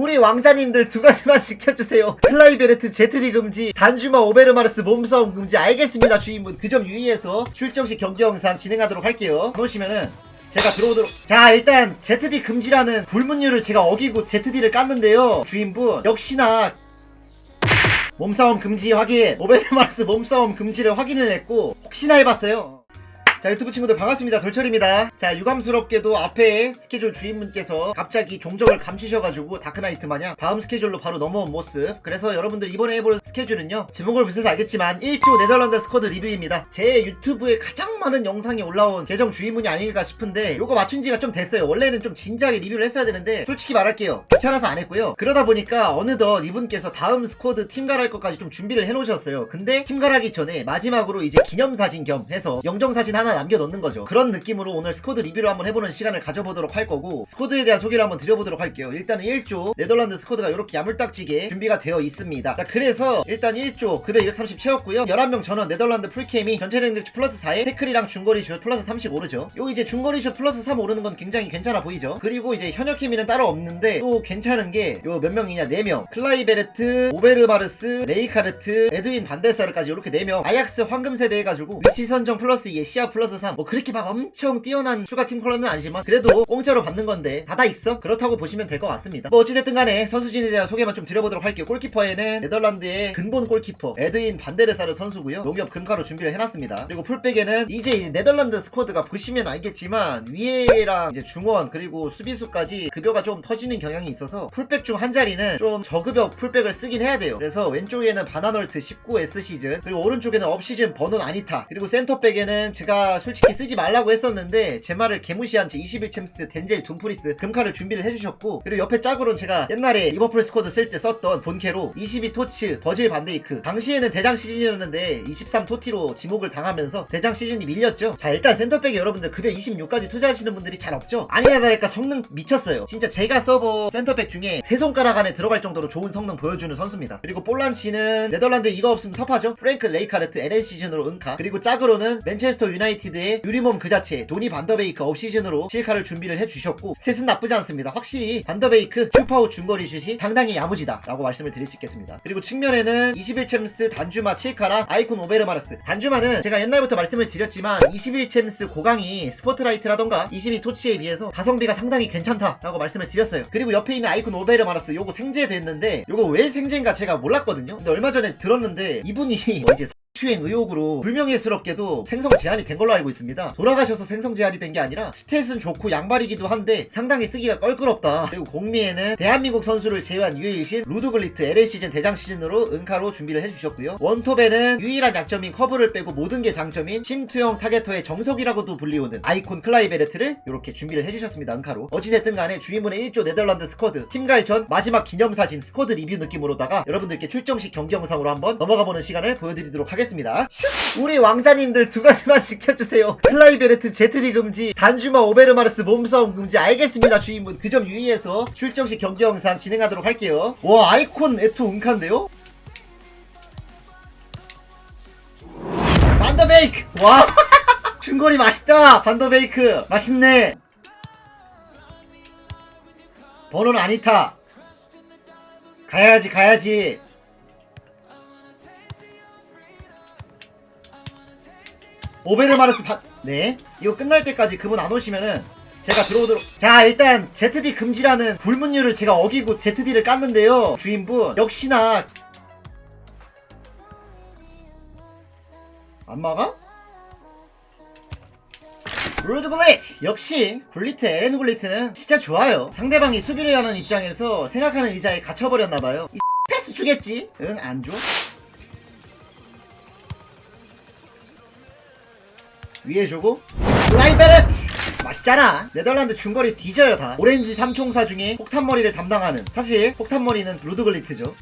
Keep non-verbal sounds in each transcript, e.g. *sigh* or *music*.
우리 왕자님들 두 가지만 *laughs* 지켜주세요. 클라이베르트 제트디 금지, 단주마 오베르마르스 몸싸움 금지. 알겠습니다, 주인분. 그 점 유의해서 출정 시 경기 영상 진행하도록 할게요. 보시면은 제가 들어오도록. 자, 일단 ZD 금지라는 불문율을 제가 어기고 ZD를 깠는데요. 주인분 역시나 몸싸움 금지 확인. 오베르마르스 몸싸움 금지를 확인을 했고 혹시나 해봤어요. 자 유튜브 친구들 반갑습니다. 돌철입니다. 자 유감스럽게도 앞에 스케줄 주인분께서 갑자기 종적을 감추셔가지고 다크나이트 마냥 다음 스케줄로 바로 넘어온 모습. 그래서 여러분들 이번에 해볼 스케줄은요 제목을 보셔서 알겠지만 1조 네덜란드 스쿼드 리뷰입니다. 제 유튜브에 가장 많은 영상이 올라온 계정 주인분이 아닐까 싶은데 요거 맞춘 지가 좀 됐어요. 원래는 좀 진지하게 리뷰를 했어야 되는데 솔직히 말할게요. 귀찮아서 안 했고요. 그러다 보니까 어느덧 이분께서 다음 스쿼드 팀갈할 것까지 좀 준비를 해놓으셨어요. 근데 팀갈하기 전에 마지막으로 이제 기념사진 겸 해서 영정사진 하나 남겨놓는 거죠. 그런 느낌으로 오늘 스쿼드 리뷰를 한번 해보는 시간을 가져보도록 할 거고 스쿼드에 대한 소개를 한번 드려보도록 할게요. 일단은 1조 네덜란드 스쿼드가 이렇게 야물딱지게 준비가 되어 있습니다. 자 그래서 일단 1조 급여 230 채웠고요. 11명 전원 네덜란드 풀캠이 전체 능력 플러스 4에 태클이랑 중거리 슛 플러스 30 오르죠. 요 이제 중거리 슛 플러스 3 오르는 건 굉장히 괜찮아 보이죠. 그리고 이제 현역 케미는 따로 없는데 또 괜찮은 게 요 몇 명이냐? 4명. 클라이베르트 오베르마르스 레이카르트 에드윈 반데사르까지 이렇게 4명. 아약스 황금 세대 해가지고 위치 선정 플러스 2에 시야 플러스 3 뭐 그렇게 막 엄청 뛰어난 추가 팀 컬러는 아니지만 그래도 공짜로 받는 건데 다다 익어? 그렇다고 보시면 될 것 같습니다. 뭐 어찌됐든 간에 선수진에 대한 소개만 좀 드려보도록 할게요. 골키퍼에는 네덜란드의 근본 골키퍼 에드윈 반데르사르 선수고요. 농협 금카로 준비를 해놨습니다. 그리고 풀백에는 이제 이 네덜란드 스쿼드가 보시면 알겠지만 위에랑 이제 중원 그리고 수비수까지 급여가 좀 터지는 경향이 있어서 풀백 중 한 자리는 좀 저급여 풀백을 쓰긴 해야 돼요. 그래서 왼쪽에는 바나널트 19S 시즌 그리고 오른쪽에는 업 시즌 버논 아니타 그리고 센터백에는 제가 솔직히 쓰지 말라고 했었는데 제 말을 개무시한 채 21챔스 덴젤 둠프리스 금카를 준비를 해주셨고 그리고 옆에 짝으로는 제가 옛날에 리버풀 스쿼드 쓸 때 썼던 본캐로 22 토츠 버질 반데이크. 당시에는 대장 시즌이었는데 23 토티로 지목을 당하면서 대장 시즌이 밀렸죠. 자 일단 센터백에 여러분들 급여 26까지 투자하시는 분들이 잘 없죠? 아니나 다를까 성능 미쳤어요. 진짜 제가 서버 센터백 중에 세 손가락 안에 들어갈 정도로 좋은 성능 보여주는 선수입니다. 그리고 볼란치는 네덜란드 이거 없으면 섭하죠? 프랭크 레이카르트 LN 시즌으로 은카. 그리고 짝으로는 맨체스터 유나이티드 의 유리몸 그 자체 도니 반더베이크 업 시즌으로 실카를 준비를 해주셨고 스탯은 나쁘지 않습니다. 확실히 반더베이크 슈퍼우 중거리 슛이 상당히 야무지다 라고 말씀을 드릴 수 있겠습니다. 그리고 측면에는 21챔스 단주마 7카랑 아이콘 오베르마르스. 단주마는 제가 옛날부터 말씀을 드렸지만 21챔스 고강이 스포트라이트라던가 22 토치에 비해서 가성비가 상당히 괜찮다 라고 말씀을 드렸어요. 그리고 옆에 있는 아이콘 오베르마르스 요거 생제됐는데 요거 왜 생제인가 제가 몰랐거든요. 근데 얼마 전에 들었는데 이분이 뭐 *laughs* 이제 추행 의혹으로 불명예스럽게도 생성 제한이 된 걸로 알고 있습니다. 돌아가셔서 생성 제한이 된 게 아니라 스탯은 좋고 양발이기도 한데 상당히 쓰기가 껄끄럽다. 그리고 공미에는 대한민국 선수를 제외한 유일신 루드글리트 LA 시즌 대장 시즌으로 은카로 준비를 해주셨고요. 원톱에는 유일한 약점인 커브를 빼고 모든 게 장점인 심투형 타겟터의 정석이라고도 불리우는 아이콘 클라이베르트를 이렇게 준비를 해주셨습니다. 은카로. 어찌됐든 간에 주인분의 1조 네덜란드 스쿼드 팀갈 전 마지막 기념사진 스쿼드 리뷰 느낌으로다가 여러분들께 출정식 경기 영상으로 한번 넘어가보는 시간을 보여드리도록 하겠습니다. 슉! 우리 왕자님들 두 가지만 *laughs* 지켜주세요. 클라이베르트 제트디 금지, 단주마 오베르마르스 몸싸움 금지. 알겠습니다, 주인분. 그 점 유의해서 출정식 경기 영상 진행하도록 할게요. 와, 아이콘 에토 은카인데요? 반더베이크! 와! *laughs* 중거리 맛있다! 반더베이크! 맛있네! 번호는 아니타! 가야지, 가야지! 오베르마르스 파... 네. 이거 끝날 때까지 그분 안 오시면은 제가 들어오도록 자 일단 ZD 금지라는 불문율을 제가 어기고 ZD를 깠는데요 주인분 역시나 안 막아? 굴리트! 역시 굴리트 에렌 굴리트는 진짜 좋아요 상대방이 수비를 하는 입장에서 생각하는 의자에 갇혀버렸나봐요 이 패스 주겠지? 응 안 줘? 위에 주고. 라이베르트 맛있잖아. 네덜란드 중거리 뒤져요 다. 오렌지 삼총사 중에 폭탄머리를 담당하는. 사실 폭탄머리는 루드글리트죠.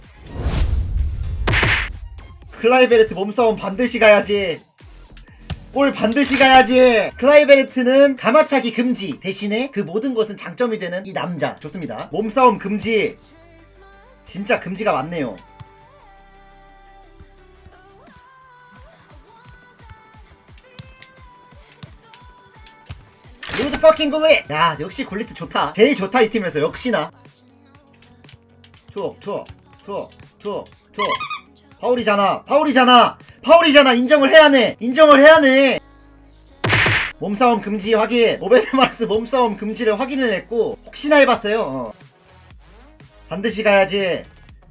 클라이베르트 몸싸움 반드시 가야지. 골 반드시 가야지. 클라이베르트는 가마차기 금지. 대신에 그 모든 것은 장점이 되는 이 남자. 좋습니다. 몸싸움 금지. 진짜 금지가 많네요 퍼킹 굴릿 야 역시 굴리트 좋다 제일 좋다 이 팀에서 역시나 투, 투, 투, 투, 투. 파울이잖아. 파울이잖아. 파울이잖아. 인정을 해야 해. 인정을 해야 해. 몸싸움 금지 확인. 오베르마르스 몸싸움 금지를 확인을 했고 혹시나 해봤어요. 어. 반드시 가야지.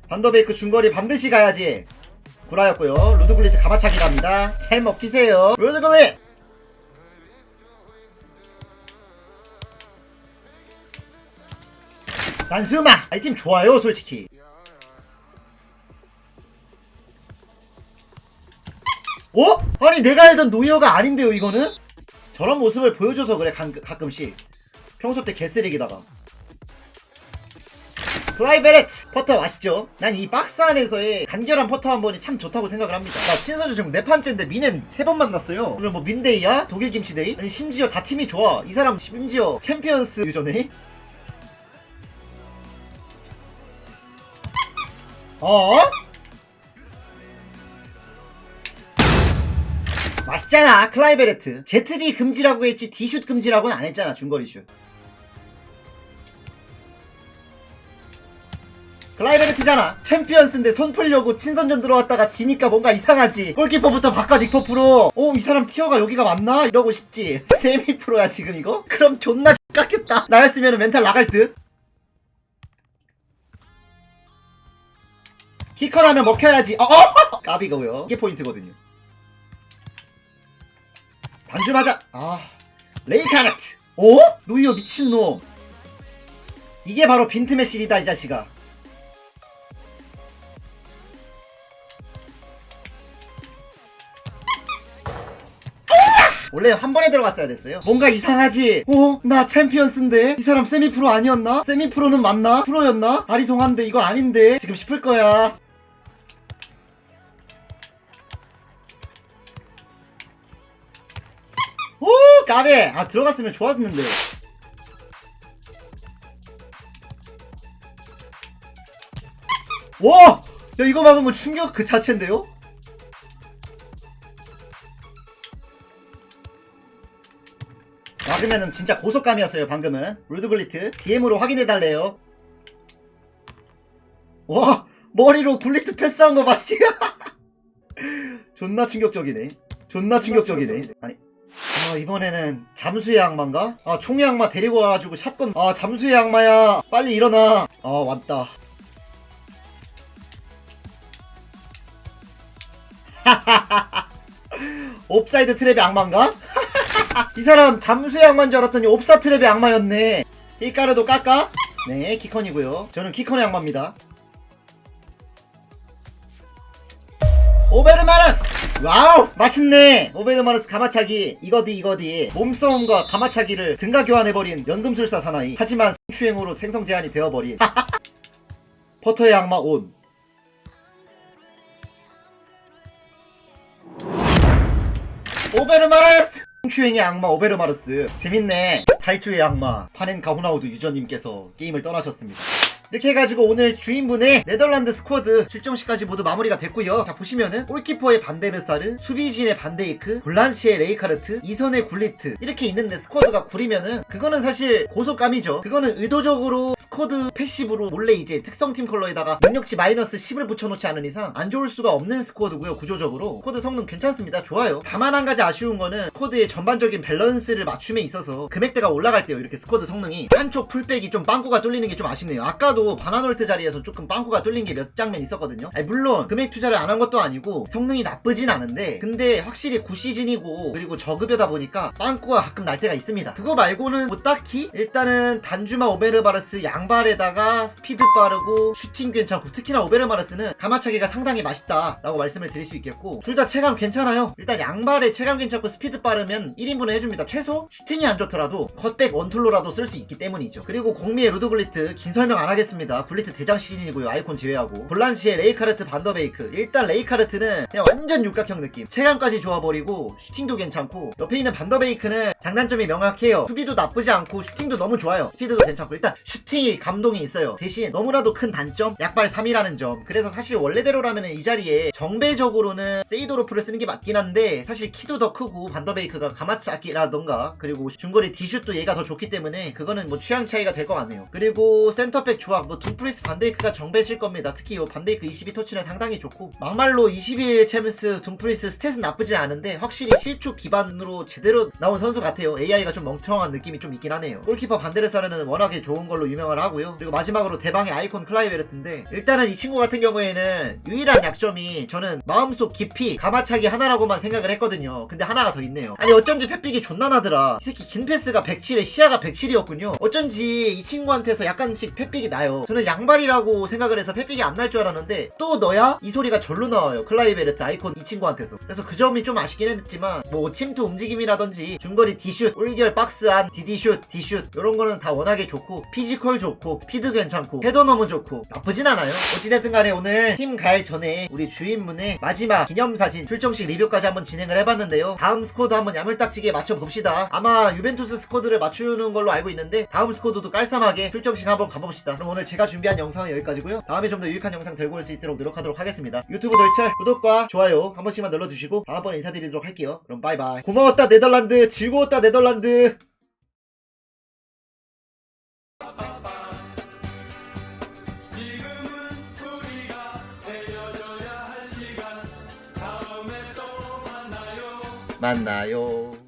반더베이크 중거리 반드시 가야지. 구라였고요. 루드글리트 가마차기 갑니다. 잘 먹히세요. 루드글리. 단수마. 이 팀 좋아요, 솔직히. 어? 아니 내가 알던 노이어가 아닌데요 이거는? 저런 모습을 보여줘서 그래 가, 가끔씩 평소 때 개쓰레기다가 플라이베레트 퍼터 아시죠? 난 이 박스 안에서의 간결한 퍼터 한 번이 참 좋다고 생각을 합니다 나 친선주 지금 네 판째인데 민엔 세번 만났어요 오늘 뭐 민데이야? 독일 김치데이? 아니 심지어 다 팀이 좋아 이 사람 심지어 챔피언스 유저네? 어? 맛있잖아 클라이베레트. ZD 금지라고 했지 D슛 금지라고는 안 했잖아 중거리 슛. 클라이베레트잖아. 챔피언스인데 손 풀려고 친선전 들어왔다가 지니까 뭔가 이상하지. 골키퍼부터 바꿔 닉퍼 프로. 오이 사람 티어가 여기가 맞나? 이러고 싶지. *laughs* 세미 프로야 지금 이거? 그럼 존나 깎겠다. 나였으면 멘탈 나갈 듯 키커 나면 먹혀야지 어? 어? *laughs* 까비고요 이게 포인트거든요 반주 맞아. 아, 레이카네트. 어? 노이어 미친놈. 이게 바로 빈트메실이다 이 자식아. 원래 한 번에 들어갔어야 됐어요. 뭔가 이상하지? 어? 나 챔피언스인데? 이 사람 세미프로 아니었나? 세미프로는 맞나? 프로였나? 아리송한데 이거 아닌데? 지금 싶을 거야. 까베 아 들어갔으면 좋았는데. 와! 야 이거 막은 건 충격 그 자체인데요? 막으면은 진짜 고속감이었어요 방금은. 룰드글리트 DM으로 확인해달래요. 와! 머리로 굴리트 패스한 거 봤지? *laughs* 존나 충격적이네. 존나 충격적이네. 아니 아 이번에는 잠수의 악마인가? 아 총의 악마 데리고 와가지고 샷건. 아 잠수의 악마야. 빨리 일어나. 아 왔다. *laughs* 옵사이드 트랩의 악마인가? *laughs* 이 사람 잠수의 악마인 줄 알았더니 옵사 트랩의 악마였네. 힐까르도 깎아? 네 키컨이고요. 저는 키컨의 악마입니다. 오베르마르스 와우 맛있네. 오베르마르스 가마차기 이거디 이거디. 몸싸움과 가마차기를 등가 교환해버린 연금술사 사나이. 하지만 성추행으로 생성 제한이 되어버린. *laughs* 포터의 악마 온. 오베르마르스! 성추행의 악마 오베르마르스. 재밌네. 탈주의 악마. 파넨 가후나우드 유저님께서 게임을 떠나셨습니다 이렇게 해가지고 오늘 주인분의 네덜란드 스쿼드 출정시까지 모두 마무리가 됐고요. 자 보시면은 골키퍼의 반데르사르 수비진의 반데이크 볼란치의 레이카르트 이선의 굴리트 이렇게 있는데 스쿼드가 구리면은 그거는 사실 고속감이죠. 그거는 의도적으로 스쿼드 패시브로 몰래 이제 특성팀 컬러에다가 능력치 마이너스 10을 붙여놓지 않은 이상 안 좋을 수가 없는 스쿼드고요 구조적으로. 스쿼드 성능 괜찮습니다. 좋아요. 다만 한 가지 아쉬운 거는 스쿼드의 전반적인 밸런스를 맞춤에 있어서 금액대가 올라갈 때요 이렇게 스쿼드 성능이 한쪽 풀백이 좀 빵꾸가 뚫리는 게 좀 아쉽네요. 아까 도 바나놀트 자리에서 조금 빵꾸가 뚫린 게 몇 장면 있었거든요. 아니, 물론 금액 투자를 안 한 것도 아니고 성능이 나쁘진 않은데 근데 확실히 9시즌이고 그리고 저급여다 보니까 빵꾸가 가끔 날 때가 있습니다. 그거 말고는 뭐 딱히 일단은 단주마 오베르바르스 양발에다가 스피드 빠르고 슈팅 괜찮고 특히나 오베르마르스는 가마차기가 상당히 맛있다 라고 말씀을 드릴 수 있겠고 둘 다 체감 괜찮아요. 일단 양발에 체감 괜찮고 스피드 빠르면 1인분을 해줍니다. 최소 슈팅이 안 좋더라도 컷백 원툴로라도 쓸 수 있기 때문이죠. 그리고 공미의 루드글리트 긴 설명 안 하겠습니다 블리트 대장 시즌이고요. 아이콘 제외하고. 볼란시의 레이카르트 반더베이크. 일단 레이카르트는 그냥 완전 육각형 느낌. 체감까지 좋아버리고 슈팅도 괜찮고 옆에 있는 반더베이크는 장단점이 명확해요. 수비도 나쁘지 않고 슈팅도 너무 좋아요. 스피드도 괜찮고. 일단 슈팅이 감동이 있어요. 대신 너무나도 큰 단점 약발 3이라는 점. 그래서 사실 원래대로라면 이 자리에 정배적으로는 세이도로프를 쓰는 게 맞긴 한데 사실 키도 더 크고 반더베이크가 가마차기라던가 그리고 중거리 디슛도 얘가 더 좋기 때문에 그거는 뭐 취향 차이가 될 것 같네요. 그리고 센터백 조합 선수와 뭐 둠프리스 반데이크가 정배실 겁니다. 특히 이 반데이크 22 터치는 상당히 좋고 막말로 22의 챔스 둠프리스 스탯은 나쁘지 않은데 확실히 실축 기반으로 제대로 나온 선수 같아요. AI가 좀 멍청한 느낌이 좀 있긴 하네요. 골키퍼 반데르사르는 워낙에 좋은 걸로 유명을 하고요. 그리고 마지막으로 대방의 아이콘 클라이베르트인데 일단은 이 친구 같은 경우에는 유일한 약점이 저는 마음속 깊이 가마차기 하나라고만 생각을 했거든요. 근데 하나가 더 있네요. 아니 어쩐지 패픽이 존나 나더라. 이 새끼 긴 패스가 107에 시야가 107이었군요. 어쩐지 이 친구한테서 약간씩 패픽이 나요. 저는 양발이라고 생각을 해서 패픽이 안 날 줄 알았는데 또 너야? 이 소리가 절로 나와요. 클라이베르트 아이콘 이 친구한테서. 그래서 그 점이 좀 아쉽긴 했지만 뭐 침투 움직임이라든지 중거리 디슛, 올결 박스 안 디디슛, 디슛 이런 거는 다 워낙에 좋고 피지컬 좋고 스피드 괜찮고 헤더 너무 좋고 나쁘진 않아요. 어찌됐든 간에 오늘 팀 갈 전에 우리 주인문의 마지막 기념사진 출정식 리뷰까지 한번 진행을 해봤는데요. 다음 스쿼드 한번 야물딱지게 맞춰봅시다. 아마 유벤투스 스쿼드를 맞추는 걸로 알고 있는데 다음 스쿼드도 깔쌈하게 출정식 한번 가봅시다. 그럼 오늘 제가 준비한 영상은 여기까지고요. 다음에 좀 더 유익한 영상 들고 올 수 있도록 노력하도록 하겠습니다. 유튜브 돌철 구독과 좋아요 한 번씩만 눌러주시고 다음번에 인사드리도록 할게요. 그럼 바이바이. 고마웠다 네덜란드 즐거웠다 네덜란드 만나요.